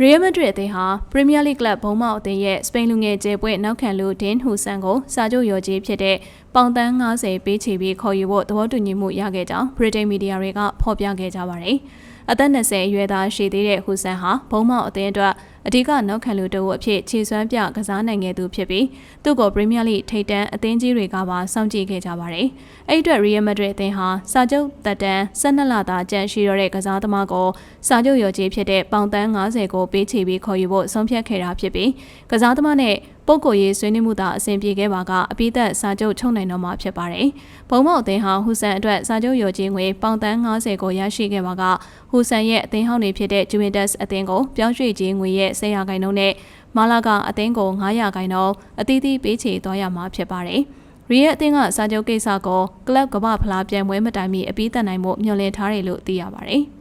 ရီယယ်မက်ဒရစ်အသင်းဟာပရီးမီးယားလိဂ်ကလပ်ဘုံမောက်အသင်းရဲ့စပိန်လူငယ်ကျယ်ပွဲနောက်ခံလူဒင်းဟူဆန်ကိုစာချုပ်ရော်ကြီးဖြစ်တဲ့ပေါင်တန်း90ပေးချေပြီးခေါ်ယူဖို့သဘောတူညီမှုရခဲ့ကြောင်းဗြိတိန်မီဒီယာတွေကဖော်ပြခဲ့ကြပါတယ်။အသက်20အရွယ်သားရှိသေးတဲ့ဟူဆန်ဟာဘုံမောက်အသင်းအတွက် အဓိကနောက်ခံလူတအုပ်အဖြစ်ခြေစွမ်းပြကစားနိုင်ခဲ့သူဖြစ်ပြီးသူ့ကိုပရီးမီးယားလိထိပ်တန်းအသင်းကြီးတွေကပါစောင့်ကြည့်ခဲ့ကြပါတယ်။အဲ့အတွက်ရီယယ်မက်ဒရစ်အသင်းဟာစာချုပ်တက်တန်း12လသားကြန့်ရှိတော့တဲ့ကစားသမားကိုစာချုပ်ရော်ကြီးဖြစ်တဲ့ပေါင်တန်း90ကိုပေးချေပြီးခေါ်ယူဖို့ဆုံးဖြတ်ခဲ့တာဖြစ်ပြီးကစားသမားနဲ့ပုဂ္ဂိုလ်ရေးဆွေးနွေးမှုသာအဆင်ပြေခဲ့ပါကအပိသက်စာချုပ်ချုပ်နိုင်တော့မှာဖြစ်ပါတယ်။ဘုံမောက်အသင်းဟာဟူဆန်အတွက်စာချုပ်ရော်ကြီးငွေပေါင်တန်း90ကိုရရှိခဲ့ပါကဟူဆန်ရဲ့အသင်းဟောင်းတွေဖြစ်တဲ့ Juventus အသင်းကိုပြောင်းရွှေ့ခြင်းငွေရဲ့10ရာခိုင်နှုန်းနဲ့မာလာကအသင်းကို9ရာခိုင်နှုန်းအသီးသီးပေးချေသွားရမှာဖြစ်ပါတယ်။ရီရဲ့အသင်းကစာချုပ်ကိစ္စကိုကလပ်ကမ္ဘာဖလားပြိုင်ပွဲမတိုင်မီအပြီးသက်နိုင်မှုမျှော်လင့်ထားတယ်လို့သိရပါတယ်။